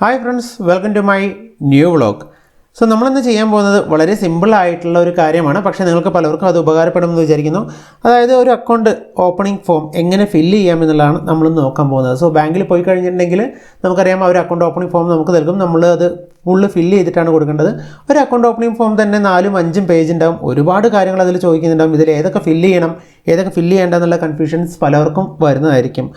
Hi friends welcome to my new vlog so നമ്മളിന്ന് ചെയ്യാൻ പോകുന്നത് വളരെ സിമ്പിൾ ആയിട്ടുള്ള ഒരു കാര്യമാണ്. പക്ഷേ നിങ്ങൾക്ക് പലർക്കും അത് ഉപകാരപ്പെടുമെന്ന് വിചാരിക്കുന്നു. അതായത് ഒരു അക്കൗണ്ട് ഓപ്പണിംഗ് ഫോം എങ്ങനെ ഫില്ല് ചെയ്യാമെന്നുള്ളതാണ് നമ്മൾ നോക്കാൻ പോകുന്നത്. സോ ബാങ്കിൽ പോയി കഴിഞ്ഞിട്ടുണ്ടെങ്കിൽ നമുക്കറിയാം ആ ഒരു അക്കൗണ്ട് ഓപ്പണിംഗ് ഫോം നമുക്ക് നൽകും. നമ്മൾ അത് ഫുള്ള് ഫില്ല് ചെയ്തിട്ടാണ് കൊടുക്കേണ്ടത്. ഒരു അക്കൗണ്ട് ഓപ്പണിംഗ് ഫോം തന്നെ നാലും അഞ്ചും പേജ് ഉണ്ടാവും. ഒരുപാട് കാര്യങ്ങൾ അതിൽ ചോദിക്കുന്നുണ്ടാവും. ഇതിൽ ഏതൊക്കെ ഫില്ല് ചെയ്യണം ഏതൊക്കെ ഫില്ല് ചെയ്യേണ്ട എന്നുള്ള കൺഫ്യൂഷൻസ് പലർക്കും വരുന്നതായിരിക്കും.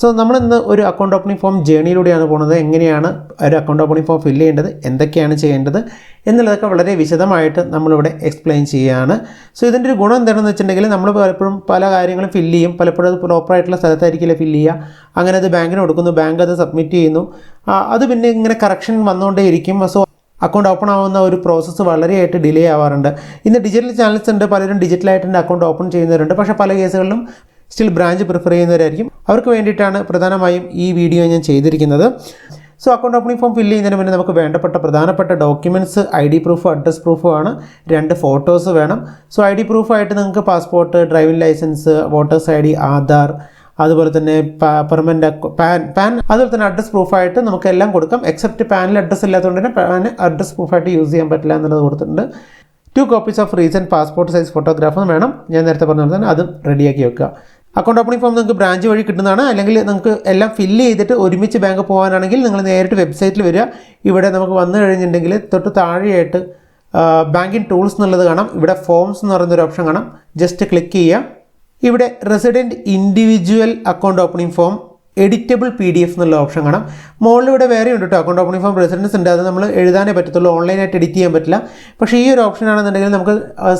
സോ നമ്മൾ ഇന്ന് ഒരു അക്കൗണ്ട് ഓപ്പണിംഗ് ഫോം ജേണിയിലൂടെയാണ് പോകുന്നത് എങ്ങനെയാണ് ഒരു അക്കൗണ്ട് ഓപ്പണിംഗ് ഫോം ഫില്ല് ചെയ്യേണ്ടത്? എന്തൊക്കെയാണ് ചെയ്യേണ്ടത്? എന്നുള്ളതൊക്കെ വളരെ വിശദമായിട്ട് നമ്മളിവിടെ എക്സ്പ്ലെയിൻ ചെയ്യുകയാണ് സോ ഇതിന്റെ ഒരു ഗുണം എന്താണെന്ന് വെച്ചിട്ടുണ്ടെങ്കിൽ നമ്മൾ പലപ്പോഴും പല കാര്യങ്ങളും ഫില്ല് ചെയ്യും. പലപ്പോഴും അത് പ്രോപ്പറായിട്ടുള്ള സ്ഥലത്തായിരിക്കില്ല ഫില്ല് ചെയ്യുക. അങ്ങനെ അത് ബാങ്കിന് കൊടുക്കുന്നു. ബാങ്ക് അത് സബ്മിറ്റ് ചെയ്യുന്നു. അത് പിന്നെ ഇങ്ങനെ കറക്ഷൻ വന്നുകൊണ്ടേയിരിക്കും. സോ അക്കൗണ്ട് ഓപ്പൺ ആവുന്ന ഒരു പ്രോസസ്സ് വളരെയായിട്ട് ഡിലേ ആവാറുണ്ട്. ഇന്ന് ഡിജിറ്റൽ ചാനൽസ് ഉണ്ട്. പലരും ഡിജിറ്റലായിട്ട് അക്കൗണ്ട് ഓപ്പൺ ചെയ്യുന്നവരുണ്ട്. പക്ഷേ പല കേസുകളിലും സ്റ്റിൽ ബ്രാഞ്ച് പ്രിഫർ ചെയ്യുന്നവരായിരിക്കും. അവർക്ക് വേണ്ടിയിട്ടാണ് പ്രധാനമായും ഈ വീഡിയോ ഞാൻ ചെയ്തിരിക്കുന്നത്. So account opening form fill ചെയ്യുന്നതിന് മുന്നേ നമുക്ക് വേണ്ടപ്പെട്ട പ്രധാനപ്പെട്ട documents I D proof address പ്രൂഫും ആണ്. രണ്ട് ഫോട്ടോസ് വേണം. സോ ഐ ഡി പ്രൂഫായിട്ട് നിങ്ങൾക്ക് passport driving licence voters I D Aadhaar അതുപോലെ തന്നെ പെർമനന്റ് പാൻ പാൻ അതുപോലെ തന്നെ അഡ്രസ് പ്രൂഫായിട്ട് നമുക്ക് എല്ലാം കൊടുക്കാം. എക്സെപ്റ്റ് പാനിൽ അഡ്രസ്സ് ഇല്ലാത്തതുകൊണ്ട് തന്നെ പാൻ അഡ്രസ് പ്രൂഫായിട്ട് യൂസ് ചെയ്യാൻ പറ്റില്ല എന്നുള്ളത് കൊടുത്തിട്ടുണ്ട്. Two copies of recent passport size ഫോട്ടോഗ്രാഫും വേണം. ഞാൻ നേരത്തെ പറഞ്ഞ പോലെ തന്നെ അതും റെഡിയാക്കി വെക്കുക. അക്കൗണ്ട് ഓപ്പണിംഗ് ഫോം നിങ്ങൾക്ക് ബ്രാഞ്ച് വഴി കിട്ടുന്നതാണ്. അല്ലെങ്കിൽ നിങ്ങൾക്ക് എല്ലാം ഫില്ല് ചെയ്തിട്ട് ഒരുമിച്ച് ബാങ്ക് പോകാനാണെങ്കിൽ നിങ്ങൾ നേരിട്ട് വെബ്സൈറ്റിൽ വരിക. ഇവിടെ നമുക്ക് വന്നു കഴിഞ്ഞിട്ടുണ്ടെങ്കിൽ തൊട്ട് താഴെയായിട്ട് ബാങ്കിങ് ടൂൾസ് എന്നുള്ളത് കാണാം. ഇവിടെ ഫോംസ് എന്ന് പറയുന്നൊരു ഓപ്ഷൻ കാണാം. ജസ്റ്റ് ക്ലിക്ക് ചെയ്യുക. ഇവിടെ resident individual account opening form editable P D F എന്നുള്ള ഓപ്ഷൻ കാണാം. മുകളിൽ ഇവിടെ വേറെ ഉണ്ട് കേട്ടോ അക്കൗണ്ട് ഓപ്പണിംഗ് ഫോം റെസിഡൻസ് ഉണ്ട്. അത് നമ്മൾ എഴുതാനേ പറ്റത്തുള്ളൂ. ഓൺലൈനായിട്ട് എഡിറ്റ് ചെയ്യാൻ പറ്റില്ല. പക്ഷേ ഈ ഒരു ഓപ്ഷൻ ആണെന്നുണ്ടെങ്കിൽ നമുക്ക്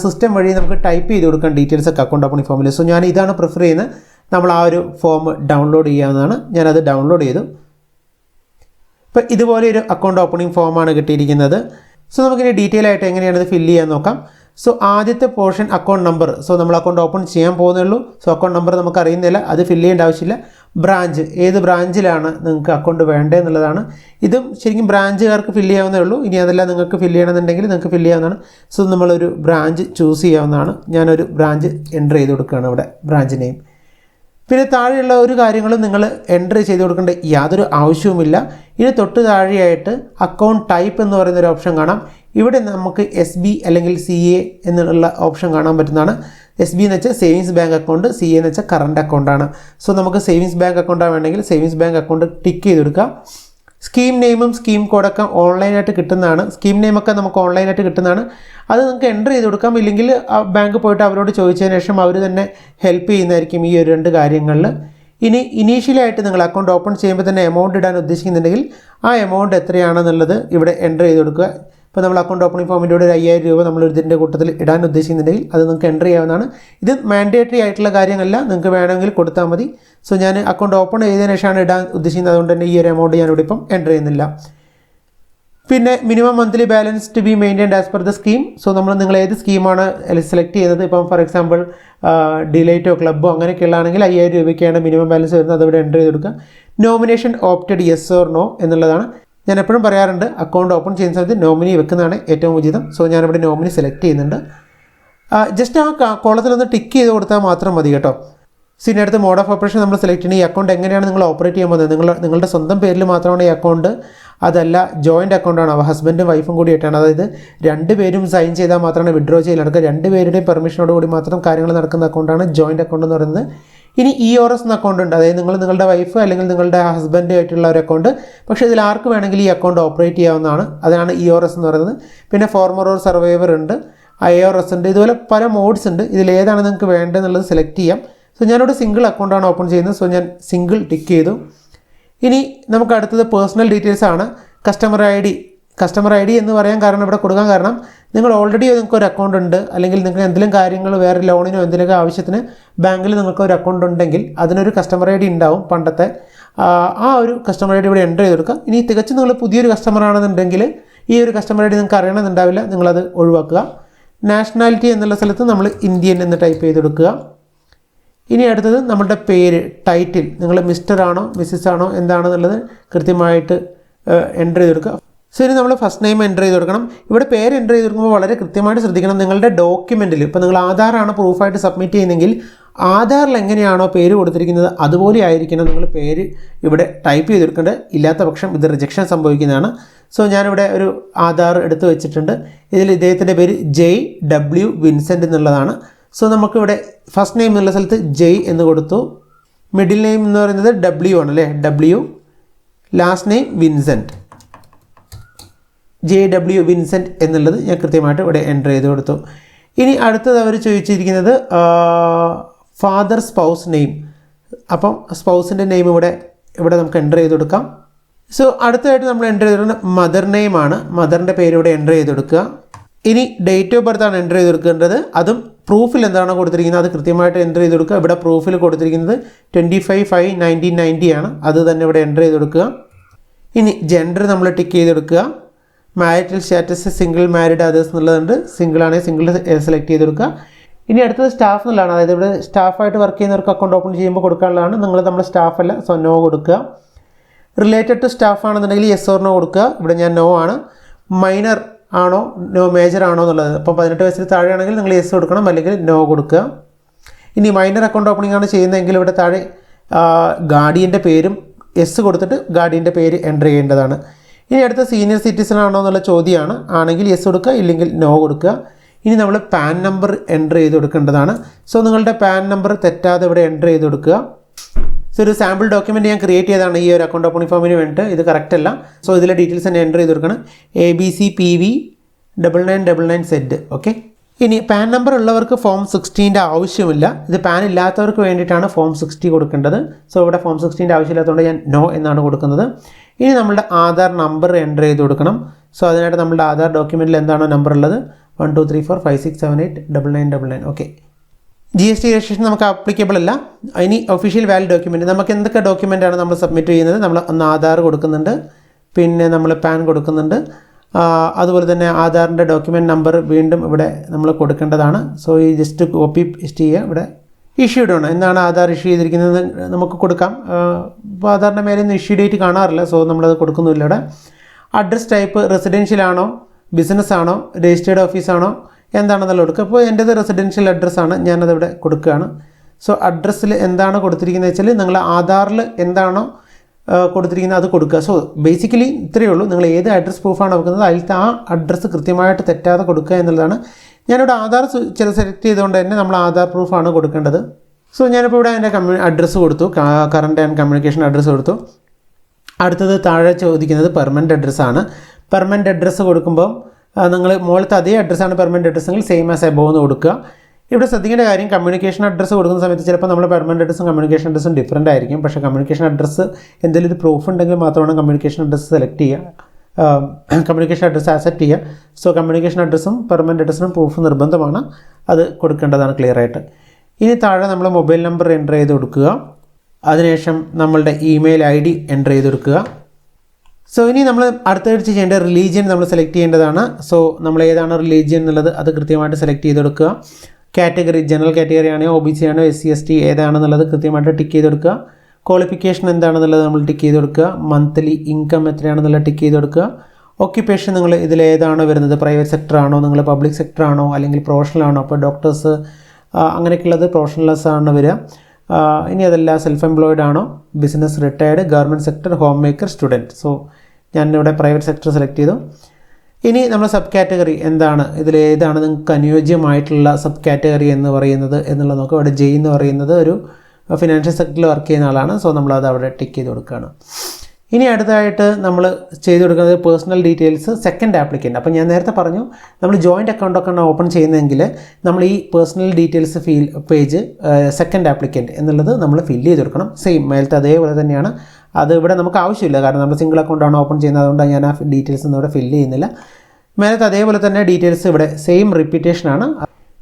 സിസ്റ്റം വഴി നമുക്ക് ടൈപ്പ് ചെയ്ത് കൊടുക്കാൻ ഡീറ്റെയിൽസ് ഒക്കെ അക്കൗണ്ട് ഓപ്പണിംഗ് ഫോമിൽ സോ ഞാൻ ഇതാണ് പ്രിഫർ ചെയ്യുന്നത്. നമ്മൾ ആ ഒരു ഫോം ഡൗൺലോഡ് ചെയ്യാവുന്നതാണ്. ഞാനത് ഡൗൺലോഡ് ചെയ്തു. ഇപ്പോൾ ഇതുപോലെ ഒരു അക്കൗണ്ട് ഓപ്പണിംഗ് ഫോമാണ് കിട്ടിയിരിക്കുന്നത്. സോ നമുക്കിനി ഡീറ്റെയിൽ ആയിട്ട് എങ്ങനെയാണ് ഇത് ഫില്ല് ചെയ്യാൻ നോക്കാം. സോ ആദ്യത്തെ പോർഷൻ അക്കൗണ്ട് നമ്പർ സോ നമ്മൾ അക്കൗണ്ട് ഓപ്പൺ ചെയ്യാൻ പോകുന്നുള്ളൂ സോ അക്കൗണ്ട് നമ്പർ നമുക്ക് അറിയുന്നില്ല അത് ഫില്ല് ചെയ്യേണ്ട ആവശ്യമില്ല. ബ്രാഞ്ച് ഏത് ബ്രാഞ്ചിലാണ് നിങ്ങൾക്ക് അക്കൗണ്ട് വേണ്ടത് എന്നുള്ളതാണ്. ഇതും ശരിക്കും ബ്രാഞ്ചുകാർക്ക് ഫില്ല് ചെയ്യാവുന്നേ ഉള്ളൂ. ഇനി അതെല്ലാം നിങ്ങൾക്ക് ഫില്ല് ചെയ്യണമെന്നുണ്ടെങ്കിൽ നിങ്ങൾക്ക് ഫില്ല് ചെയ്യാവുന്നതാണ്. സോ നമ്മളൊരു ബ്രാഞ്ച് ചൂസ് ചെയ്യാവുന്നതാണ്. ഞാനൊരു ബ്രാഞ്ച് എന്റർ ചെയ്ത് കൊടുക്കുകയാണ് ഇവിടെ ബ്രാഞ്ച് നെയിം പിന്നെ താഴെയുള്ള ഒരു കാര്യങ്ങളും നിങ്ങൾ എന്റർ ചെയ്ത് കൊടുക്കേണ്ട യാതൊരു ആവശ്യവുമില്ല. ഇനി തൊട്ട് താഴെയായിട്ട് അക്കൗണ്ട് ടൈപ്പ് എന്ന് പറയുന്ന ഒരു ഓപ്ഷൻ കാണാം. ഇവിടെ നമുക്ക് എസ് ബി അല്ലെങ്കിൽ സി എ എന്നുള്ള ഓപ്ഷൻ കാണാൻ പറ്റുന്നതാണ്. എസ് ബി എന്ന് വെച്ചാൽ സേവിങ്സ് ബാങ്ക് അക്കൗണ്ട് സി എന്ന് വെച്ചാൽ കറണ്ട് അക്കൗണ്ടാണ് സോ നമുക്ക് സേവിങ്സ് ബാങ്ക് അക്കൗണ്ടാണ് വേണമെങ്കിൽ സേവിങ്സ് ബാങ്ക് അക്കൗണ്ട് ടിക്ക് ചെയ്ത് കൊടുക്കാം സ്കീം നെയിമും സ്കീം കോഡൊക്കെ ഓൺലൈനായിട്ട് കിട്ടുന്നതാണ്. സ്കീം നെയിമൊക്കെ നമുക്ക് ഓൺലൈനായിട്ട് കിട്ടുന്നതാണ്. അത് നിങ്ങൾക്ക് എന്റർ ചെയ്ത് കൊടുക്കാം. ഇല്ലെങ്കിൽ ആ ബാങ്ക് പോയിട്ട് അവരോട് ചോദിച്ചതിന് ശേഷം അവർ തന്നെ ഹെൽപ്പ് ചെയ്യുന്നതായിരിക്കും ഈ ഒരു രണ്ട് കാര്യങ്ങളിൽ. ഇനി ഇനീഷ്യലായിട്ട് നിങ്ങൾ അക്കൗണ്ട് ഓപ്പൺ ചെയ്യുമ്പോൾ തന്നെ എമൗണ്ട് ഇടാൻ ഉദ്ദേശിക്കുന്നുണ്ടെങ്കിൽ ആ എമൗണ്ട് എത്രയാണെന്നുള്ളത് ഇവിടെ എന്റർ ചെയ്ത് കൊടുക്കുക. ഇപ്പോൾ നമ്മൾ അക്കൗണ്ട് ഓപ്പണിംഗ് ഫോമിന്റെ കൂടെ ഒരു അയ്യായിരം രൂപ നമ്മൾ ഇതിന്റെ കൂട്ടത്തിൽ ഇടാൻ ഉദ്ദേശിക്കുന്നുണ്ടെങ്കിൽ അത് നിങ്ങൾക്ക് എന്റർ ചെയ്യാവുന്നതാണ്. ഇത് മാൻഡേറ്ററി ആയിട്ടുള്ള കാര്യമല്ല നിങ്ങൾക്ക് വേണമെങ്കിൽ കൊടുത്താൽ മതി. സോ ഞാൻ അക്കൗണ്ട് ഓപ്പൺ ചെയ്തതിന് ശേഷമാണ് ഇടാൻ ഉദ്ദേശിക്കുന്നത്. അതുകൊണ്ട് തന്നെ ഈ ഒരു എമൗണ്ട് ഞാനിവിടെ ഇപ്പം എന്റർ ചെയ്യുന്നില്ല. പിന്നെ minimum monthly balance to be maintained as per the scheme so നമ്മൾ നിങ്ങൾ ഏത് സ്കീമാണ് സെലക്ട് ചെയ്യുന്നത്? ഇപ്പം ഫോർ എക്സാമ്പിൾ ഡിലൈറ്റോ ക്ലബ്ബോ അങ്ങനെയൊക്കെയുള്ളതാണെങ്കിൽ അയ്യായിരം രൂപയ്ക്കാണ് മിനിമം ബാലൻസ് വരുന്നത്. അതിവിടെ എന്റർ ചെയ്ത് കൊടുക്കുക. Nomination opted yes or no എന്നുള്ളതാണ്. ഞാൻ എപ്പോഴും പറയാറുണ്ട് അക്കൗണ്ട് ഓപ്പൺ ചെയ്യുന്ന സമയത്ത് നോമിനി വെക്കുന്നതാണ് ഏറ്റവും ഉചിതം. സോ ഞാനിവിടെ നോമിനി സെലക്ട് ചെയ്യുന്നുണ്ട്. ജസ്റ്റ് ആ കോളത്തിലൊന്ന് ടിക്ക് ചെയ്ത് കൊടുത്താൽ മാത്രം മതി കേട്ടോ. സോ ഇനി അടുത്ത് മോഡ് ഓഫ് ഓപ്പറേഷൻ നമ്മൾ സെലക്ട് ചെയ്യണം ഈ അക്കൗണ്ട് എങ്ങനെയാണ് നിങ്ങൾ ഓപ്പറേറ്റ് ചെയ്യാൻ പോകുന്നത്? നിങ്ങൾ നിങ്ങളുടെ സ്വന്തം പേരിൽ മാത്രമാണ് ഈ അക്കൗണ്ട് അതല്ല ജോയിന്റ് അക്കൗണ്ടാണ് അവ ഹസ്ബൻഡും വൈഫും കൂടി ആയിട്ടാണ്. അതായത് രണ്ട് പേരും സൈൻ ചെയ്താൽ മാത്രമാണ് വിഡ്രോ ചെയ്യൽ നടക്കുക. രണ്ട് പേരുടെയും പെർമിഷനോട് കൂടി മാത്രം കാര്യങ്ങൾ നടക്കുന്ന അക്കൗണ്ടാണ് ജോയിന്റ് അക്കൗണ്ട് എന്ന് പറയുന്നത്. ഇനി ഇ ഓർ എസ് എന്ന അക്കൗണ്ട് ഉണ്ട്. അതായത് നിങ്ങൾ നിങ്ങളുടെ വൈഫ് അല്ലെങ്കിൽ നിങ്ങളുടെ ഹസ്ബൻഡ് ആയിട്ടുള്ള ഒരു അക്കൗണ്ട് പക്ഷേ ഇതിൽ ആർക്ക് വേണമെങ്കിലും ഈ അക്കൗണ്ട് ഓപ്പറേറ്റ് ചെയ്യാവുന്നതാണ്. അതാണ് ഇ ഓർ എസ് എന്ന് പറയുന്നത്. പിന്നെ ഫോർമർ ഓർ സർവൈവർ ഉണ്ട്. ഐ ഓർ എസ് ഉണ്ട്. ഇതുപോലെ പല മോഡ്സ് ഉണ്ട്. ഇതിൽ ഏതാണ് നിങ്ങൾക്ക് വേണ്ടതെന്നുള്ളത് സെലക്ട് ചെയ്യാം. സോ ഞാനിവിടെ സിംഗിൾ അക്കൗണ്ടാണ് ഓപ്പൺ ചെയ്യുന്നത്. സോ ഞാൻ സിംഗിൾ ടിക്ക് ചെയ്തു. ഇനി നമുക്ക് അടുത്തത് പേഴ്സണൽ ഡീറ്റെയിൽസ് ആണ്. Customer I D customer I D എന്ന് പറയാൻ കാരണം ഇവിടെ കൊടുക്കാൻ കാരണം നിങ്ങൾ ഓൾറെഡി നിങ്ങൾക്ക് ഒരു അക്കൗണ്ട് ഉണ്ട് അല്ലെങ്കിൽ നിങ്ങൾ എന്തെങ്കിലും കാര്യങ്ങൾ വേറെ ലോണിനോ എന്തെങ്കിലും ആവശ്യത്തിന് ബാങ്കിൽ നിങ്ങൾക്ക് ഒരു അക്കൗണ്ട് ഉണ്ടെങ്കിൽ അതിനൊരു കസ്റ്റമർ ഐ ഡി ഉണ്ടാവും പണ്ടത്തെ. ആ, ഒരു കസ്റ്റമർ ഐ ഡി ഇവിടെ എന്റർ ചെയ്ത് കൊടുക്കുക. ഇനി തികച്ചും നിങ്ങൾ പുതിയൊരു കസ്റ്റമർ ആണെന്നുണ്ടെങ്കിൽ ഈ ഒരു കസ്റ്റമർ ഐ ഡി നിങ്ങൾക്ക് അറിയണമെന്നുണ്ടാവില്ല നിങ്ങളത് ഒഴിവാക്കുക. നാഷണാലിറ്റി എന്നുള്ള സ്ഥലത്ത് നമ്മൾ ഇന്ത്യൻ എന്ന് ടൈപ്പ് ചെയ്ത് കൊടുക്കുക. ഇനി അടുത്തത് നമ്മുടെ പേര് ടൈറ്റിൽ നിങ്ങൾ മിസ്റ്റർ ആണോ മിസ്സിസ് ആണോ എന്താണെന്നുള്ളത് കൃത്യമായിട്ട് എന്റർ ചെയ്ത് കൊടുക്കുക. സോ ഇനി നമ്മൾ ഫസ്റ്റ് നെയിം എന്റർ ചെയ്ത് കൊടുക്കണം. ഇവിടെ പേര് എന്റർ ചെയ്ത് കൊടുക്കുമ്പോൾ വളരെ കൃത്യമായിട്ട് ശ്രദ്ധിക്കണം നിങ്ങളുടെ ഡോക്യുമെന്റിൽ ഇപ്പോൾ നിങ്ങൾ ആധാറാണ് പ്രൂഫായിട്ട് സബ്മിറ്റ് ചെയ്യുന്നതെങ്കിൽ ആധാറിൽ എങ്ങനെയാണോ പേര് കൊടുത്തിരിക്കുന്നത് അതുപോലെ ആയിരിക്കണം നിങ്ങൾ പേര് ഇവിടെ ടൈപ്പ് ചെയ്തെടുക്കേണ്ടത്. ഇല്ലാത്ത പക്ഷം ഇത് റിജക്ഷൻ സംഭവിക്കുന്നതാണ്. സോ ഞാനിവിടെ ഒരു ആധാർ എടുത്ത് വെച്ചിട്ടുണ്ട്. ഇതിൽ ഇദ്ദേഹത്തിന്റെ പേര് ജെയ് ഡബ്ല്യു വിൻസെന്റ് എന്നുള്ളതാണ്. സോ നമുക്കിവിടെ ഫസ്റ്റ് നെയിം എന്നുള്ള സ്ഥലത്ത് ജെയ് എന്ന് കൊടുത്തു. മിഡിൽ നെയിം എന്ന് പറയുന്നത് ഡബ്ല്യു ആണ് അല്ലേ? W last name Vincent J W Vincent എന്നുള്ളത് ഞാൻ കൃത്യമായിട്ട് ഇവിടെ എന്റർ ചെയ്ത് കൊടുത്തു. ഇനി അടുത്തത് അവർ ചോദിച്ചിരിക്കുന്നത് ഫാദർ സ്പൗസ് നെയിം അപ്പം സ്പൗസിന്റെ നെയിം ഇവിടെ ഇവിടെ നമുക്ക് എന്റർ ചെയ്ത് കൊടുക്കാം. സോ അടുത്തതായിട്ട് നമ്മൾ എന്റർ ചെയ്ത് കൊടുക്കുന്നത് മദർ നെയിമാണ് മദറിന്റെ പേര് ഇവിടെ എന്റർ ചെയ്ത് കൊടുക്കുക. ഇനി ഡേറ്റ് ഓഫ് ബർത്താണ് എന്റർ ചെയ്ത് കൊടുക്കേണ്ടത്. അതും പ്രൂഫിൽ എന്താണോ കൊടുത്തിരിക്കുന്നത്? അത് കൃത്യമായിട്ട് എന്റർ ചെയ്ത് കൊടുക്കുക. ഇവിടെ പ്രൂഫിൽ കൊടുത്തിരിക്കുന്നത് twenty five five nineteen ninety ആണ്. അത് തന്നെ ഇവിടെ എന്റർ ചെയ്ത് കൊടുക്കുക. ഇനി ജെൻഡർ നമ്മൾ ടിക്ക് ചെയ്ത് കൊടുക്കുക. Marital status single married others എന്നുള്ളതുണ്ട്. Single ആണെങ്കിൽ സിംഗിൾ സെലക്ട് ചെയ്ത് കൊടുക്കുക. ഇനി അടുത്തത് സ്റ്റാഫ് എന്നുള്ളതാണ്. അതായത് ഇവിടെ സ്റ്റാഫായിട്ട് വർക്ക് ചെയ്യുന്നവർക്ക് അക്കൗണ്ട് ഓപ്പൺ ചെയ്യുമ്പോൾ കൊടുക്കാനുള്ളതാണ്. നിങ്ങൾ നമ്മുടെ സ്റ്റാഫല്ല സോ നോ കൊടുക്കുക. റിലേറ്റഡ് ടു സ്റ്റാഫ് ആണെന്നുണ്ടെങ്കിൽ യെസ് ഓർ നോ കൊടുക്കുക. ഇവിടെ ഞാൻ നോ ആണ്. മൈനർ ആണോ നോ മേജർ ആണോ എന്നുള്ളത്. അപ്പോൾ പതിനെട്ട് വയസ്സിൽ താഴെയാണെങ്കിൽ നിങ്ങൾ യെസ് കൊടുക്കണം അല്ലെങ്കിൽ നോ കൊടുക്കുക. ഇനി മൈനർ അക്കൗണ്ട് ഓപ്പണിംഗ് ആണ് ചെയ്യുന്നതെങ്കിൽ ഇവിടെ താഴെ ഗാർഡിയന്റെ പേരും എസ് കൊടുത്തിട്ട് ഗാർഡിയന്റെ പേര് എന്റർ ചെയ്യേണ്ടതാണ്. ഇനി അടുത്ത സീനിയർ സിറ്റിസൺ ആണോ എന്നുള്ള ചോദ്യമാണ്. ആണെങ്കിൽ യെസ് കൊടുക്കുക ഇല്ലെങ്കിൽ നോ കൊടുക്കുക. ഇനി നമ്മൾ പാൻ നമ്പർ എന്റർ ചെയ്ത് കൊടുക്കേണ്ടതാണ്. സോ നിങ്ങളുടെ പാൻ നമ്പർ തെറ്റാതെ ഇവിടെ എന്റർ ചെയ്ത് കൊടുക്കുക. സോ ഒരു സാമ്പിൾ ഡോക്യുമെന്റ് ഞാൻ ക്രിയേറ്റ് ചെയ്തതാണ് ഈ ഒരു അക്കൗണ്ട് ഓപ്പണിംഗ് ഫോമിന് വേണ്ടിയിട്ട്. ഇത് കറക്റ്റ് അല്ല. സോ ഇതിലെ ഡീറ്റെയിൽസ് തന്നെ എന്റർ ചെയ്ത് കൊടുക്കണം. A B C P V double nine double nine Z okay ഇനി പാൻ നമ്പർ ഉള്ളവർക്ക് ഫോം സിക്സ്റ്റീന്റെ ആവശ്യമില്ല. ഇത് പാൻ ഇല്ലാത്തവർക്ക് വേണ്ടിയിട്ടാണ് ഫോം സിക്സ്റ്റി കൊടുക്കേണ്ടത്. സോ ഇവിടെ ഫോം സിക്സ്റ്റീന്റെ ആവശ്യമില്ലാത്തതുകൊണ്ട് ഞാൻ നോ എന്നാണ് കൊടുക്കുന്നത്. ഇനി നമ്മളുടെ ആധാർ നമ്പർ എന്റർ ചെയ്ത് കൊടുക്കണം. സോ അതിനായിട്ട് നമ്മളുടെ ആധാർ ഡോക്യുമെന്റിൽ എന്താണോ നമ്പർ ഉള്ളത്? One two three four five six seven eight double nine double nine okay G S T registration നമുക്ക് അപ്ലിക്കബിൾ അല്ല. ഇനി ഒഫീഷ്യൽ വാലിഡ് ഡോക്യുമെന്റ് നമുക്ക് എന്തൊക്കെ ഡോക്യുമെന്റ് ആണ് നമ്മൾ സബ്മിറ്റ് ചെയ്യുന്നത്? നമ്മൾ ഒന്ന് ആധാർ കൊടുക്കുന്നുണ്ട്. പിന്നെ നമ്മൾ പാൻ കൊടുക്കുന്നുണ്ട്. അതുപോലെ തന്നെ ആധാറിന്റെ ഡോക്യുമെന്റ് നമ്പർ വീണ്ടും ഇവിടെ നമ്മൾ കൊടുക്കേണ്ടതാണ്. സോ ഈ ജസ്റ്റ് കോപ്പി പേസ്റ്റ് ചെയ്യുക. ഇവിടെ ഇഷ്യൂഡ് ആണ് എന്താണ് ആധാർ ഇഷ്യൂ ചെയ്തിരിക്കുന്നത്. നമുക്ക് കൊടുക്കാം. ഇപ്പോൾ ആധാറിന്റെ മേലെ ഒന്നും ഇഷ്യൂ ഡേറ്റ് കാണാറില്ല. സോ നമ്മളത് കൊടുക്കുന്നില്ല ഇവിടെ. അഡ്രസ് ടൈപ്പ് റെസിഡൻഷ്യൽ ആണോ? ബിസിനസ് ആണോ? രജിസ്റ്റേർഡ് ആണോ? എന്താണെന്നുള്ള കൊടുക്കുക അപ്പോൾ എന്റേത് റെസിഡൻഷ്യൽ അഡ്രസ്സാണ് ഞാനതിവിടെ കൊടുക്കുകയാണ്. സോ അഡ്രസ്സിൽ എന്താണ് കൊടുത്തിരിക്കുന്നത് വെച്ചാൽ നിങ്ങൾ ആധാറിൽ എന്താണോ കൊടുത്തിരിക്കുന്നത് അത് കൊടുക്കുക. സോ ബേസിക്കലി ഇത്രയേ ഉള്ളൂ. നിങ്ങൾ ഏത് അഡ്രസ് പ്രൂഫാണ് വെക്കുന്നത് അതിലത്തെ ആ അഡ്രസ്സ് കൃത്യമായിട്ട് തെറ്റാതെ കൊടുക്കുക എന്നുള്ളതാണ് ഞാനിവിടെ ആധാർ ചില സെലക്ട് ചെയ്തുകൊണ്ട് തന്നെ നമ്മൾ ആധാർ പ്രൂഫാണ് കൊടുക്കേണ്ടത്. സോ ഞാനിപ്പോൾ ഇവിടെ എന്റെ കമ്മ്യൂ അഡ്രസ്സ് കൊടുത്തു. കറണ്ട് ആൻഡ് കമ്മ്യൂണിക്കേഷൻ അഡ്രസ്സ് കൊടുത്തു. അടുത്തത് താഴെ ചോദിക്കുന്നത് പെർമനന്റ് അഡ്രസ്സാണ് പെർമനന്റ് അഡ്രസ്സ് കൊടുക്കുമ്പം നിങ്ങൾ മുകളിലത്തെ അതേ അഡ്രസ്സാണ് പെർമനന്റ് അഡ്രസ്സ് എങ്കിൽ സെയിം ആസ് എബോ എന്ന് കൊടുക്കുക. ഇവിടെ ശ്രദ്ധിക്കേണ്ട കാര്യം കമ്മ്യൂണിക്കേഷൻ അഡ്രസ്സ് കൊടുക്കുന്ന സമയത്ത് ചിലപ്പോൾ നമ്മൾ പെർമനന്റ് അഡ്രസ്സും കമ്മ്യൂണിക്കേഷൻ അഡ്രസ്സും ഡിഫറന്റ് ആയിരിക്കും. പക്ഷേ കമ്മ്യൂണിക്കേഷൻ അഡ്രസ്സ് എന്തെങ്കിലും ഒരു പ്രൂഫ് ഉണ്ടെങ്കിൽ മാത്രമാണ് കമ്മ്യൂണിക്കേഷൻ അഡ്രസ്സ് സെലക്ട് ചെയ്യുക. കമ്മ്യൂണിക്കേഷൻ അഡ്രസ്സ് ആക്സെപ്റ്റ് ചെയ്യുക സോ കമ്മ്യൂണിക്കേഷൻ അഡ്രസ്സും പെർമനന്റ് അഡ്രസ്സിനും പ്രൂഫ് നിർബന്ധമാണ്. അത് കൊടുക്കേണ്ടതാണ് ക്ലിയർ ആയിട്ട്. ഇനി താഴെ നമ്മൾ മൊബൈൽ നമ്പർ എന്റർ ചെയ്ത് കൊടുക്കുക. അതിനുശേഷം നമ്മളുടെ ഇമെയിൽ ഐ ഡി എന്റർ ചെയ്ത് കൊടുക്കുക. സോ ഇനി നമ്മൾ അടുത്തടിച്ച് ചെയ്യേണ്ട റിലീജിയൻ നമ്മൾ സെലക്ട് ചെയ്യേണ്ടതാണ്. സോ നമ്മൾ ഏതാണ് റിലീജിയൻ എന്നുള്ളത് അത് കൃത്യമായിട്ട് സെലക്ട് ചെയ്ത് കൊടുക്കുക. കാറ്റഗറി ജനറൽ കാറ്റഗറി ആണോ ഒ ബി സി ആണോ എസ് സി എസ് ടി ഏതാണെന്നുള്ളത് കൃത്യമായിട്ട് ടിക്ക് ചെയ്ത് കൊടുക്കുക. ക്വാളിഫിക്കേഷൻ എന്താണെന്നുള്ളത് നമ്മൾ ടിക്ക് ചെയ്ത് കൊടുക്കുക. മന്ത്ലി ഇൻകം എത്രയാണെന്നുള്ളത് ടിക്ക് ചെയ്ത് കൊടുക്കുക. ഓക്യുപ്പേഷൻ നിങ്ങൾ ഇതിൽ ഏതാണോ വരുന്നത്? പ്രൈവറ്റ് സെക്ടർ ആണോ? നിങ്ങൾ പബ്ലിക് സെക്ടർ ആണോ? അല്ലെങ്കിൽ പ്രൊഫഷണൽ ആണോ? അപ്പോൾ ഡോക്ടേഴ്സ് അങ്ങനെയൊക്കെയുള്ളത് പ്രൊഫഷണൽസ് ആണ് വരിക. ഇനി അതല്ല സെൽഫ് എംപ്ലോയിഡ് ആണോ? Business retired government sector homemaker student so ഞാൻ ഇവിടെ പ്രൈവറ്റ് സെക്ടർ സെലക്ട് ചെയ്തു. ഇനി നമ്മൾ സബ് കാറ്റഗറി എന്താണ്? ഇതിൽ ഏതാണ് നിങ്ങൾക്ക് അനുയോജ്യമായിട്ടുള്ള സബ് കാറ്റഗറി എന്ന് പറയുന്നത് എന്നുള്ളത് നോക്കുക ഇവിടെ ജെയ് എന്ന് പറയുന്നത് ഒരു ഫിനാൻഷ്യൽ സെക്ടറിൽ വർക്ക് ചെയ്യുന്ന ആളാണ്. സോ നമ്മളത് അവിടെ ടിക്ക് ചെയ്ത് കൊടുക്കുകയാണ്. ഇനി അടുത്തതായിട്ട് നമ്മൾ ചെയ്ത് കൊടുക്കുന്നത് പേഴ്സണൽ ഡീറ്റെയിൽസ് സെക്കൻഡ് ആപ്ലിക്കന്റ് അപ്പോൾ ഞാൻ നേരത്തെ പറഞ്ഞു നമ്മൾ ജോയിന്റ് അക്കൗണ്ടൊക്കെ ഓപ്പൺ ചെയ്യുന്നതെങ്കിൽ നമ്മൾ ഈ personal details fill page second applicant എന്നുള്ളത് നമ്മൾ ഫില്ല് ചെയ്ത് കൊടുക്കണം. സെയിം മേലത്തെ അതേപോലെ തന്നെയാണ്. അത് ഇവിടെ നമുക്ക് ആവശ്യമില്ല. കാരണം നമ്മൾ സിംഗിൾ അക്കൗണ്ടാണ് ഓപ്പൺ ചെയ്യുന്നത്. അതുകൊണ്ട് ഞാൻ ആ ഡീറ്റെയിൽസ് ഒന്നും ഇവിടെ ഫില്ല് ചെയ്യുന്നില്ല. മേലത്തെ അതേപോലെ തന്നെ ഡീറ്റെയിൽസ് ഇവിടെ സെയിം റിപ്പീറ്റേഷൻ ആണ്.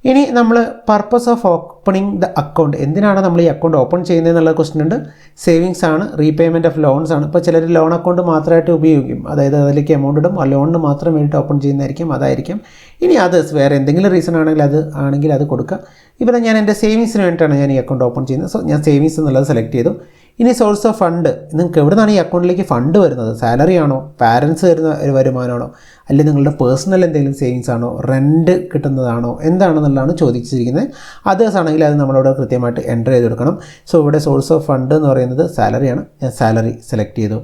ഇനി നമ്മൾ purpose of opening the account എന്തിനാണ് നമ്മൾ ഈ അക്കൗണ്ട് ഓപ്പൺ ചെയ്യുന്നത് എന്നുള്ള ക്വസ്റ്റ്യൻ ഉണ്ട്. സേവിങ്സ് ആണ് റീപേയ്മെന്റ് ഓഫ് ലോൺസ് ആണ്. ഇപ്പോൾ ചിലർ ലോൺ അക്കൗണ്ട് മാത്രമായിട്ട് ഉപയോഗിക്കും. അതായത് അതിലേക്ക് എമൗണ്ട് ഇടും. ആ ലോണിന് മാത്രം വേണ്ടിയിട്ട് ഓപ്പൺ ചെയ്യുന്നതായിരിക്കും അതായിരിക്കും. ഇനി അതേഴ്സ് വേറെ എന്തെങ്കിലും റീസൺ ആണെങ്കിൽ അത് ആണെങ്കിൽ അത് കൊടുക്കുക. ഇവിടെ ഞാൻ എന്റെ സേവിങ്സിന് വേണ്ടിയിട്ടാണ് ഞാൻ ഈ അക്കൗണ്ട് ഓപ്പൺ ചെയ്യുന്നത്. സോ ഞാൻ സേവിങ്സ് എന്നുള്ളത് സെലക്ട് ചെയ്തു. ഇനി സോഴ്സ് ഓഫ് ഫണ്ട് നിങ്ങൾക്ക് എവിടെ നിന്നാണ് ഈ അക്കൗണ്ടിലേക്ക് ഫണ്ട് വരുന്നത്? സാലറി ആണോ? പാരൻസ് തരുന്ന ഒരു വരുമാനമാണോ അല്ലെങ്കിൽ നിങ്ങളുടെ പേഴ്സണൽ എന്തെങ്കിലും സേവിങ്സ് ആണോ? റെന്റ് കിട്ടുന്നതാണോ? എന്താണെന്നുള്ളതാണ് ചോദിച്ചിരിക്കുന്നത്. അതേഴ്സ് ആണെങ്കിൽ അത് നമ്മളവിടെ കൃത്യമായിട്ട് എന്റർ ചെയ്ത് കൊടുക്കണം. സോ ഇവിടെ സോഴ്സ് ഓഫ് ഫണ്ട് എന്ന് പറയുന്നത് സാലറിയാണ് ഞാൻ സാലറി സെലക്ട് ചെയ്തു.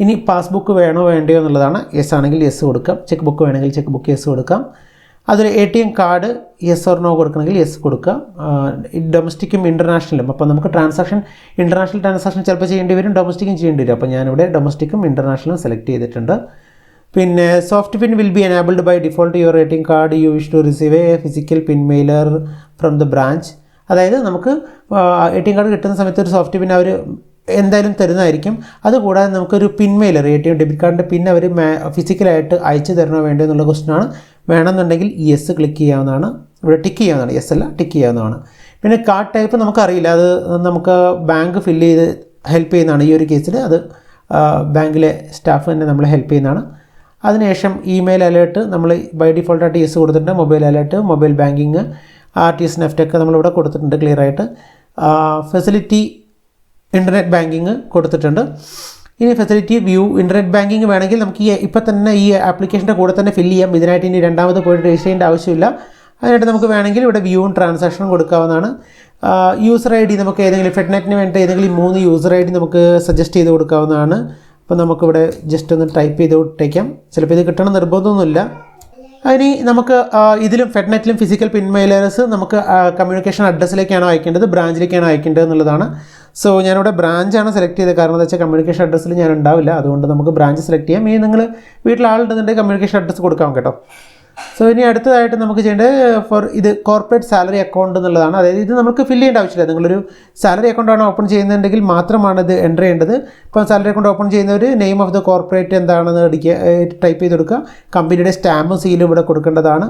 ഇനി പാസ്ബുക്ക് വേണോ വേണ്ടയോ എന്നുള്ളതാണ്. യെസ് ആണെങ്കിൽ യെസ് കൊടുക്കാം. ചെക്ക് ബുക്ക് വേണമെങ്കിൽ ചെക്ക് ബുക്ക് യെസ് കൊടുക്കാം. അതൊരു A T M card yes or no കൊടുക്കണമെങ്കിൽ യെസ് കൊടുക്കുക. ഡൊമസ്റ്റിക്കും ഇന്റർനാഷണലും അപ്പോൾ നമുക്ക് ട്രാൻസാക്ഷൻ ഇന്റർനാഷണൽ ട്രാൻസാക്ഷൻ ചിലപ്പോൾ ചെയ്യേണ്ടി വരും ഡൊമസ്റ്റിക്കും ചെയ്യേണ്ടി വരും. അപ്പോൾ ഞാനിവിടെ ഡൊമസ്റ്റിക്കും ഇന്റർനാഷണലും സെലക്ട് ചെയ്തിട്ടുണ്ട്. പിന്നെ soft PIN will be enabled by default your A T M card you wish to receive a physical PIN mailer from the branch അതായത് നമുക്ക് എ ടി എം കാർഡ് കിട്ടുന്ന സമയത്ത് ഒരു സോഫ്റ്റ് പിൻ അവർ എന്തായാലും തരുന്നതായിരിക്കും. അതുകൂടാതെ നമുക്കൊരു PIN mailer A T M debit കാർഡിന്റെ പിൻ അവർ ഫിസിക്കലായിട്ട് അയച്ചു തരണോ വേണ്ടോ എന്നുള്ള ക്വസ്റ്റനാണ് വേണമെന്നുണ്ടെങ്കിൽ യെസ് ക്ലിക്ക് ചെയ്യാവുന്നതാണ്. ഇവിടെ ടിക്ക് ചെയ്യാവുന്നതാണ്. യെസ് അല്ല ടിക്ക് ചെയ്യാവുന്നതാണ്. പിന്നെ കാർഡ് ടൈപ്പ് നമുക്കറിയില്ല. അത് നമുക്ക് ബാങ്ക് ഫില്ല് ചെയ്ത് ഹെൽപ്പ് ചെയ്യുന്നതാണ് ഈ ഒരു കേസിൽ അത് ബാങ്കിലെ സ്റ്റാഫ് തന്നെ നമ്മളെ ഹെൽപ്പ് ചെയ്യുന്നതാണ്. അതിനുശേഷം ഇമെയിൽ അലേർട്ട് നമ്മൾ ബൈ ഡിഫോൾട്ടായിട്ട് യെസ് കൊടുത്തിട്ടുണ്ട്. Mobile alert mobile banking R T S നെഫ്റ്റൊക്കെ നമ്മളിവിടെ കൊടുത്തിട്ടുണ്ട് ക്ലിയറായിട്ട് ഫെസിലിറ്റി ഇന്റർനെറ്റ് ബാങ്കിങ് കൊടുത്തിട്ടുണ്ട്. ഇനി ഫെസിലിറ്റി വ്യൂ ഇന്റർനെറ്റ് ബാങ്കിങ് വേണമെങ്കിൽ നമുക്ക് ഈ ഇപ്പം തന്നെ ഈ ആപ്ലിക്കേഷന്റെ കൂടെ തന്നെ ഫില്ല് ചെയ്യാം. ഇതിനായിട്ട് ഇനി രണ്ടാമത് പോയിട്ട് രജിസ്റ്റർ ചെയ്യേണ്ട ആവശ്യമില്ല. അതിനായിട്ട് നമുക്ക് വേണമെങ്കിൽ ഇവിടെ വ്യൂവും ട്രാൻസാക്ഷനും കൊടുക്കാവുന്നതാണ്. യൂസർ ഐ ഡി നമുക്ക് ഏതെങ്കിലും ഫെഡ്നെറ്റിന് വേണ്ടി ഏതെങ്കിലും മൂന്ന് യൂസർ ഐ ഡി നമുക്ക് സജസ്റ്റ് ചെയ്ത് കൊടുക്കാവുന്നതാണ്. അപ്പോൾ നമുക്കിവിടെ ജസ്റ്റ് ഒന്ന് ടൈപ്പ് ചെയ്ത് ഇട്ടേക്കാം ചിലപ്പോൾ ഇത് കിട്ടണം നിർബന്ധമൊന്നുമില്ല. അതിന് നമുക്ക് ഇതിലും ഫെഡ്നെറ്റിലും ഫിസിക്കൽ പിൻമെയിലേഴ്സ് നമുക്ക് കമ്മ്യൂണിക്കേഷൻ അഡ്രസ്സിലേക്കാണോ അയക്കേണ്ടത് ബ്രാഞ്ചിലേക്കാണോ അയക്കേണ്ടത് എന്നുള്ളതാണ്. സോ ഞാനിവിടെ ബ്രാഞ്ചാണ് സെലക്ട് ചെയ്തത്. കാരണം എന്താ വെച്ചാൽ കമ്മ്യൂണിക്കേഷൻ അഡ്രസ്സിൽ ഞാൻ ഉണ്ടാവില്ല. അതുകൊണ്ട് നമുക്ക് ബ്രാഞ്ച് സെലക്ട് ചെയ്യാം. ഇനി നിങ്ങൾ വീട്ടിൽ ആളുണ്ടെന്നുണ്ടെങ്കിൽ കമ്മ്യൂണിക്കേഷൻ അഡ്രസ്സ് കൊടുക്കാം കേട്ടോ. സോ ഇനി അടുത്തതായിട്ട് നമുക്ക് ചെയ്യേണ്ടത് ഫോർ ഇത് കോർപ്പറേറ്റ് സാലറി അക്കൗണ്ട് എന്നുള്ളതാണ്. അതായത് ഇത് നമുക്ക് ഫില്ല് ചെയ്യേണ്ട ആവശ്യമില്ല. നിങ്ങളൊരു സാലറി അക്കൗണ്ടാണ് ഓപ്പൺ ചെയ്യുന്നുണ്ടെങ്കിൽ മാത്രമാണ് ഇത് എന്റർ ചെയ്യേണ്ടത്. ഇപ്പോൾ സാലറി അക്കൗണ്ട് ഓപ്പൺ ചെയ്യുന്നവർ നെയിം ഓഫ് ദ കോർപ്പറേറ്റ് എന്താണെന്ന് അടിക്കുക ടൈപ്പ് ചെയ്ത് കൊടുക്കുക. കമ്പനിയുടെ സ്റ്റാമ്പും സീലും ഇവിടെ കൊടുക്കേണ്ടതാണ്.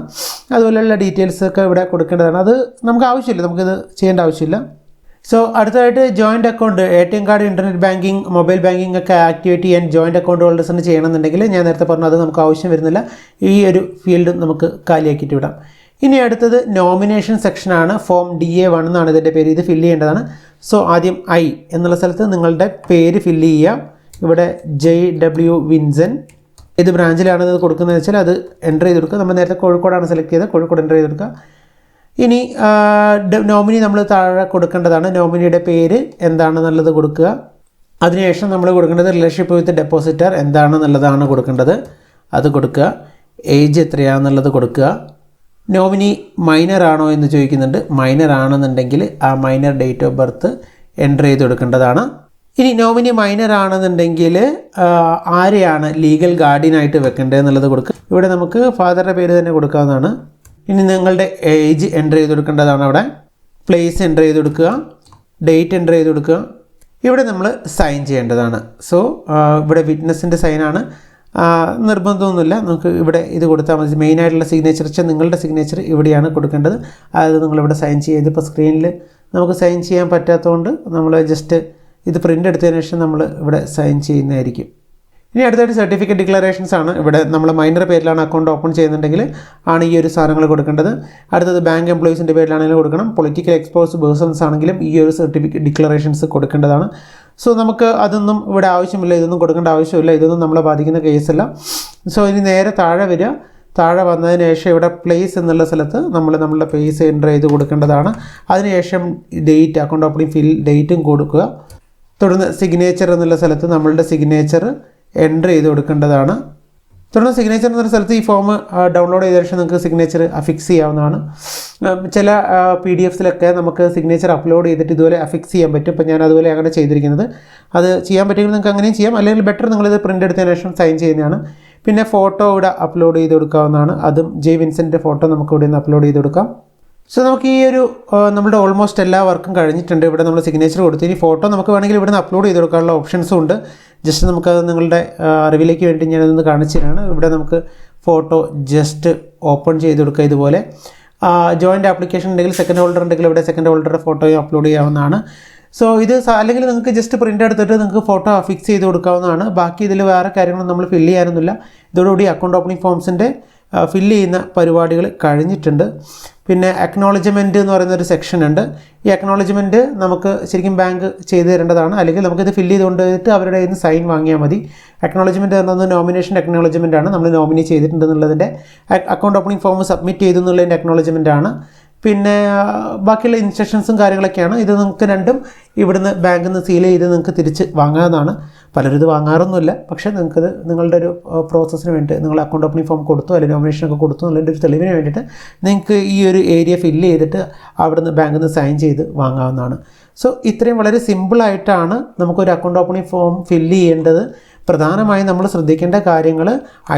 അതുപോലെയുള്ള ഡീറ്റെയിൽസ് ഒക്കെ ഇവിടെ കൊടുക്കേണ്ടതാണ്. അത് നമുക്ക് ആവശ്യമില്ല. നമുക്കിത് ചെയ്യേണ്ട ആവശ്യമില്ല. സോ അടുത്തതായിട്ട് joint account A T M card internet banking mobile banking ഒക്കെ ആക്ടിവേറ്റ് ചെയ്യാൻ ജോയിന്റ് അക്കൗണ്ട് ഹോൾഡേഴ്സിന് ചെയ്യണമെന്നുണ്ടെങ്കിൽ ഞാൻ നേരത്തെ പറഞ്ഞു അത് നമുക്ക് ആവശ്യം വരുന്നില്ല. ഈ ഒരു ഫീൽഡ് നമുക്ക് കാലിയാക്കിയിട്ട് വിടാം. ഇനി അടുത്തത് നോമിനേഷൻ സെക്ഷനാണ് ഫോം ഡി എ വൺ എന്നാണ് ഇതിന്റെ പേര്. ഇത് ഫില്ല് ചെയ്യേണ്ടതാണ്. സോ ആദ്യം ഐ എന്നുള്ള സ്ഥലത്ത് നിങ്ങളുടെ പേര് ഫില്ല് ചെയ്യാം ഇവിടെ ജെ ഡബ്ല്യു വിൻസൻ ഏത് ബ്രാഞ്ചിലാണ് ഇത് കൊടുക്കുന്നത് വെച്ചാൽ അത് എന്റർ ചെയ്ത് കൊടുക്കുക. നമ്മൾ നേരത്തെ കോഴിക്കോടാണ് സെലക്ട് ചെയ്തത്. കോഴിക്കോട് എന്റർ ചെയ്ത് കൊടുക്കുക. ഇനി നോമിനി നമ്മൾ താഴെ കൊടുക്കേണ്ടതാണ്. നോമിനിയുടെ പേര് എന്താണെന്നുള്ളത് കൊടുക്കുക? അതിനുശേഷം നമ്മൾ കൊടുക്കേണ്ടത് റിലേഷൻഷിപ്പ് വിത്ത് ഡെപ്പോസിറ്റർ എന്താണെന്നുള്ളതാണ് കൊടുക്കേണ്ടത്? അത് കൊടുക്കുക. ഏജ് എത്രയാണെന്നുള്ളത് കൊടുക്കുക. നോമിനി മൈനർ ആണോ എന്ന് ചോദിക്കുന്നുണ്ട്. മൈനർ ആണെന്നുണ്ടെങ്കിൽ ആ minor date of birth enter ചെയ്ത് കൊടുക്കേണ്ടതാണ്. ഇനി നോമിനി മൈനർ ആണെന്നുണ്ടെങ്കിൽ ആരെയാണ് ലീഗൽ ഗാർഡിയനായിട്ട് വെക്കേണ്ടത് എന്നുള്ളത് കൊടുക്കുക. ഇവിടെ നമുക്ക് ഫാദറുടെ പേര് തന്നെ കൊടുക്കാവുന്നതാണ്. ഇനി നിങ്ങളുടെ ഏജ് എന്റർ ചെയ്ത് കൊടുക്കേണ്ടതാണ് അവിടെ. പ്ലേസ് എന്റർ ചെയ്ത് കൊടുക്കുക. ഡേറ്റ് എന്റർ ചെയ്ത് കൊടുക്കുക. ഇവിടെ നമ്മൾ സൈൻ ചെയ്യേണ്ടതാണ്. സോ ഇവിടെ വിറ്റ്നസിന്റെ സൈനാണ് നിർബന്ധമൊന്നുമില്ല. നമുക്ക് ഇവിടെ ഇത് കൊടുത്താൽ മതി. മെയിനായിട്ടുള്ള സിഗ്നേച്ചർ വെച്ചാൽ നിങ്ങളുടെ സിഗ്നേച്ചർ ഇവിടെയാണ് കൊടുക്കേണ്ടത്. അതായത് നിങ്ങളിവിടെ സൈൻ ചെയ്ത് ഇപ്പോൾ സ്ക്രീനിൽ നമുക്ക് സൈൻ ചെയ്യാൻ പറ്റാത്തതുകൊണ്ട് നമ്മൾ ജസ്റ്റ് ഇത് പ്രിന്റ് എടുത്തതിന് ശേഷം നമ്മൾ ഇവിടെ സൈൻ ചെയ്യുന്നതായിരിക്കും. ഇനി അടുത്തായിട്ട് സർട്ടിഫിക്കറ്റ് ഡിക്ലറേഷൻസ് ആണ്. ഇവിടെ നമ്മൾ മൈനർ പേരിലാണ് അക്കൗണ്ട് ഓപ്പൺ ചെയ്യുന്നുണ്ടെങ്കിൽ ആണ് ഈ ഒരു സാധനങ്ങൾ കൊടുക്കേണ്ടത്. അടുത്തത് ബാങ്ക് എംപ്ലോയീസിന്റെ പേരിലാണെങ്കിലും കൊടുക്കണം. പൊളിറ്റിക്കൽ എക്സ്പോസ് പേഴ്സൺസ് ആണെങ്കിലും ഈ ഒരു സർട്ടിഫിക്കറ്റ് ഡിക്ലറേഷൻസ് കൊടുക്കേണ്ടതാണ്. സോ നമുക്ക് അതൊന്നും ഇവിടെ ആവശ്യമില്ല. ഇതൊന്നും കൊടുക്കേണ്ട ആവശ്യമില്ല. ഇതൊന്നും നമ്മളെ ബാധിക്കുന്ന കേസല്ല സോ ഇനി നേരെ താഴെ വരിക. താഴെ വന്നതിന് ശേഷം ഇവിടെ പ്ലേസ് എന്നുള്ള സ്ഥലത്ത് നമ്മൾ നമ്മളുടെ പ്ലേസ് എന്റർ ചെയ്ത് കൊടുക്കേണ്ടതാണ്. അതിനുശേഷം ഡേറ്റ് അക്കൗണ്ട് ഓപ്പണിംഗ് ഫിൽ ഡേറ്റും കൊടുക്കുക. തുടർന്ന് സിഗ്നേച്ചർ എന്നുള്ള സ്ഥലത്ത് നമ്മളുടെ സിഗ്നേച്ചർ എന്റർ ചെയ്ത് കൊടുക്കേണ്ടതാണ്. തുടർന്ന് സിഗ്നേച്ചർ എന്ന സ്ഥലത്ത് ഈ ഫോം ഡൗൺലോഡ് ചെയ്ത ശേഷം നിങ്ങൾക്ക് സിഗ്നേച്ചർ അഫിക്സ് ചെയ്യാവുന്നതാണ്. ചില പി ഡി എഫ്സിലൊക്കെ നമുക്ക് സിഗ്നേച്ചർ അപ്ലോഡ് ചെയ്തിട്ട് ഇതുപോലെ അഫിക്സ് ചെയ്യാൻ പറ്റും. ഇപ്പോൾ ഞാൻ അതുപോലെ അങ്ങനെ ചെയ്തിരിക്കുന്നത്. അത് ചെയ്യാൻ പറ്റുമെങ്കിൽ നിങ്ങൾക്ക് അങ്ങനെയും ചെയ്യാം. അല്ലെങ്കിൽ ബെറ്റർ നിങ്ങളിത് പ്രിന്റ് എടുത്തതിന് ശേഷം സൈൻ ചെയ്യുന്നതാണ്. പിന്നെ ഫോട്ടോ ഇവിടെ അപ്ലോഡ് ചെയ്ത് കൊടുക്കാവുന്നതാണ്. അതും ജെ വിൻസെന്റെ ഫോട്ടോ നമുക്ക് ഇവിടെ നിന്ന് അപ്ലോഡ് ചെയ്ത് കൊടുക്കാം. സോ നമുക്ക് ഈ ഒരു നമ്മുടെ ഓൾമോസ്റ്റ് എല്ലാ വർക്കും കഴിഞ്ഞിട്ടുണ്ട്. ഇവിടെ നമ്മൾ സിഗ്നേച്ചർ കൊടുത്തു. ഇനി ഫോട്ടോ നമുക്ക് വേണമെങ്കിൽ ഇവിടെ നിന്ന് അപ്ലോഡ് ചെയ്ത് കൊടുക്കാനുള്ള ഓപ്ഷൻസും ഉണ്ട്. ജസ്റ്റ് നമുക്കത് നിങ്ങളുടെ അറിവിലേക്ക് വേണ്ടി ഞാനതൊന്ന് കാണിച്ചു ഇവിടെ നമുക്ക് ഫോട്ടോ ജസ്റ്റ് ഓപ്പൺ ചെയ്ത് കൊടുക്കുക ഇതുപോലെ. ജോയിന്റ് ആപ്ലിക്കേഷൻ ഉണ്ടെങ്കിൽ സെക്കൻഡ് ഹോൾഡർ ഉണ്ടെങ്കിൽ ഇവിടെ സെക്കൻഡ് ഹോൾഡറുടെ ഫോട്ടോയും അപ്ലോഡ് ചെയ്യാവുന്നതാണ്. സോ ഇത് അല്ലെങ്കിൽ നിങ്ങൾക്ക് ജസ്റ്റ് പ്രിന്റ് എടുത്തിട്ട് നിങ്ങൾക്ക് ഫോട്ടോ ഫിക്സ് ചെയ്ത് കൊടുക്കാവുന്നതാണ്. ബാക്കി ഇതിൽ വേറെ കാര്യങ്ങളൊന്നും നമ്മൾ ഫില്ല് ചെയ്യാനൊന്നുമില്ല. ഇതോടുകൂടി അക്കൗണ്ട് ഓപ്പണിംഗ് ഫോംസിന്റെ ഫില്ല് ചെയ്യുന്ന പരിപാടികൾ കഴിഞ്ഞിട്ടുണ്ട്. പിന്നെ അക്നോളജ്മെന്റ് എന്ന് പറയുന്ന ഒരു സെക്ഷൻ ഉണ്ട്. ഈ അക്നോളജ്മെന്റ് നമുക്ക് ശരിക്കും ബാങ്ക് ചെയ്തു തരേണ്ടതാണ്. അല്ലെങ്കിൽ നമുക്കിത് ഫില്ല് ചെയ്തുകൊണ്ടിട്ട് അവരുടെ കയ്യിൽ നിന്ന് സൈൻ വാങ്ങിയാൽ മതി. അക്നോളജ്മെന്റ് എന്നത് നോമിനേഷൻ അക്നോളജ്മെന്റ് ആണ്. നമ്മൾ നോമിനേറ്റ് ചെയ്തിട്ടുണ്ടെന്നുള്ളതിന്റെ അക്കൗണ്ട് ഓപ്പണിംഗ് ഫോം സബ്മിറ്റ് ചെയ്തു എന്നുള്ളതിന്റെ അക്നോളജ്മെന്റ് ആണ്. പിന്നെ ബാക്കിയുള്ള ഇൻസ്ട്രക്ഷൻസും കാര്യങ്ങളൊക്കെയാണ്. ഇത് നിങ്ങൾക്ക് രണ്ടും ഇവിടുന്ന് ബാങ്കിൽ നിന്ന് സീൽ ചെയ്ത് നിങ്ങൾക്ക് തിരിച്ച് വാങ്ങാവുന്നതാണ്. പലരും ഇത് വാങ്ങാറൊന്നുമില്ല. പക്ഷേ നിങ്ങൾക്കത് നിങ്ങളുടെ ഒരു പ്രോസസ്സിന് വേണ്ടി നിങ്ങൾ അക്കൗണ്ട് ഓപ്പണിംഗ് ഫോം കൊടുത്തു അല്ലെങ്കിൽ നോമിനേഷനൊക്കെ കൊടുത്തു എന്നുള്ളതിന്റെ ഒരു തെളിവിന് വേണ്ടിയിട്ട് നിങ്ങൾക്ക് ഈ ഒരു ഏരിയ ഫില്ല് ചെയ്തിട്ട് അവിടുന്ന് ബാങ്കിൽ നിന്ന് സൈൻ ചെയ്ത് വാങ്ങാവുന്നതാണ്. സോ ഇത്രയും വളരെ സിമ്പിളായിട്ടാണ് നമുക്കൊരു അക്കൗണ്ട് ഓപ്പണിംഗ് ഫോം ഫില്ല് ചെയ്യേണ്ടത്. പ്രധാനമായും നമ്മൾ ശ്രദ്ധിക്കേണ്ട കാര്യങ്ങൾ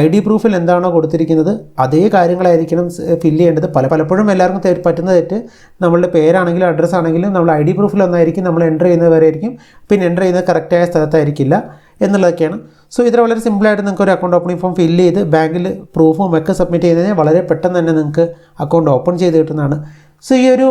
ഐ ഡി പ്രൂഫിൽ എന്താണോ കൊടുത്തിരിക്കുന്നത് അതേ കാര്യങ്ങളായിരിക്കണം ഫില്ല് ചെയ്യേണ്ടത്. പല പലപ്പോഴും എല്ലാവർക്കും പറ്റുന്ന തെറ്റ് നമ്മളുടെ പേരാണെങ്കിലും അഡ്രസ്സ് ആണെങ്കിലും നമ്മൾ ഐ ഡി പ്രൂഫിൽ ഒന്നായിരിക്കും നമ്മൾ എന്റർ ചെയ്യുന്നവരായിരിക്കും പിന്നെ എന്റർ ചെയ്യുന്നത് കറക്റ്റായ സ്ഥലത്തായിരിക്കില്ല എന്നുള്ളതൊക്കെയാണ്. സോ ഇത്ര വളരെ സിമ്പിളായിട്ട് നിങ്ങൾക്ക് ഒരു അക്കൗണ്ട് ഓപ്പണിംഗ് ഫോം ഫില്ല് ചെയ്ത് ബാങ്കിൽ പ്രൂഫും ഒക്കെ സബ്മിറ്റ് ചെയ്ത് കഴിഞ്ഞാൽ വളരെ പെട്ടെന്ന് തന്നെ നിങ്ങൾക്ക് അക്കൗണ്ട് ഓപ്പൺ ചെയ്ത് കിട്ടുന്നതാണ്. സോ ഈ ഒരു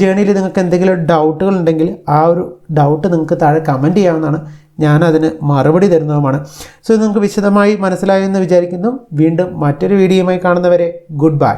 ജേണിയിൽ നിങ്ങൾക്ക് എന്തെങ്കിലും ഡൗട്ടുകൾ ഉണ്ടെങ്കിൽ ആ ഒരു ഡൗട്ട് നിങ്ങൾക്ക് താഴെ കമന്റ് ചെയ്യാവുന്നതാണ്. ഞാനതിന് മറുപടി തരുന്നതുമാണ്. സോ ഇത് നിങ്ങൾക്ക് വിശദമായി മനസ്സിലായെന്ന് വിചാരിക്കുന്നു. വീണ്ടും മറ്റൊരു വീഡിയോയുമായി കാണുന്നവരെ ഗുഡ് ബൈ